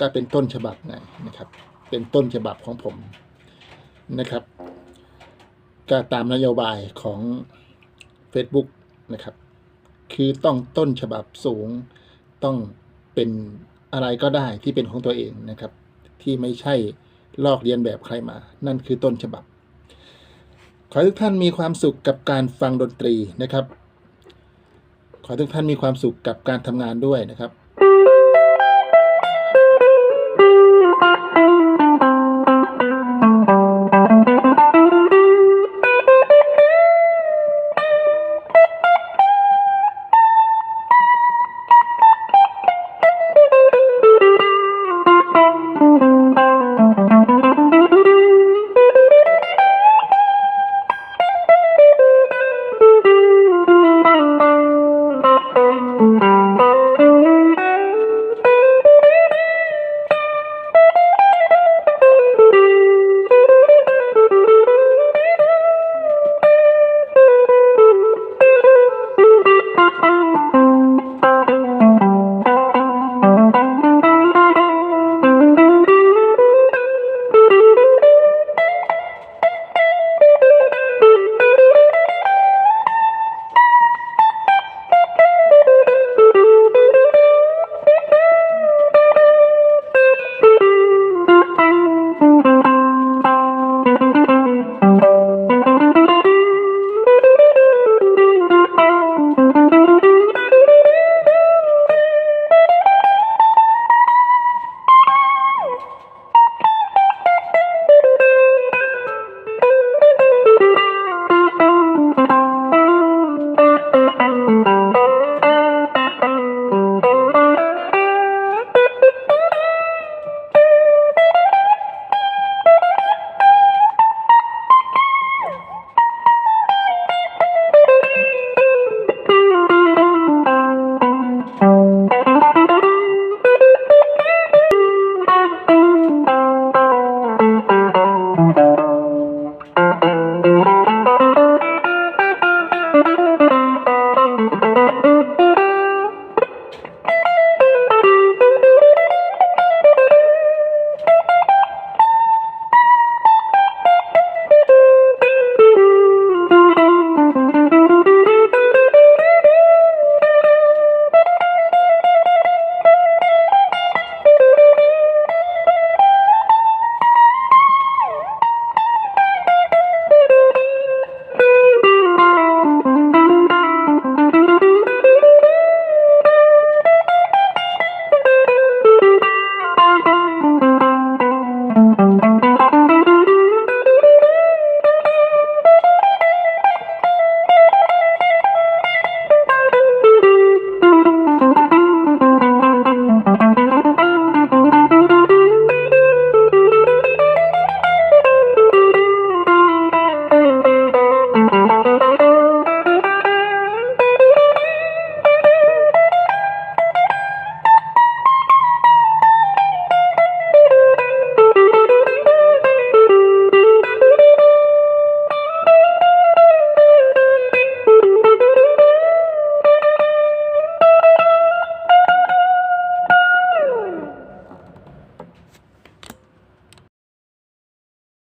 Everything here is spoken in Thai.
ก็เป็นต้นฉบับไงนะครับ เป็นต้นฉบับของผมนะครับ ก็ตามนโยบายของ Facebook นะครับ คือต้องต้นฉบับสูง ต้องเป็นอะไรก็ได้ที่เป็นของตัวเองนะครับ ที่ไม่ใช่ลอกเลียนแบบใครมา นั่นคือต้นฉบับ ขอให้ทุกท่านมีความสุขกับการฟังดนตรีนะครับ ขอให้ทุกท่านมีความสุขกับการทำงานด้วยนะครับ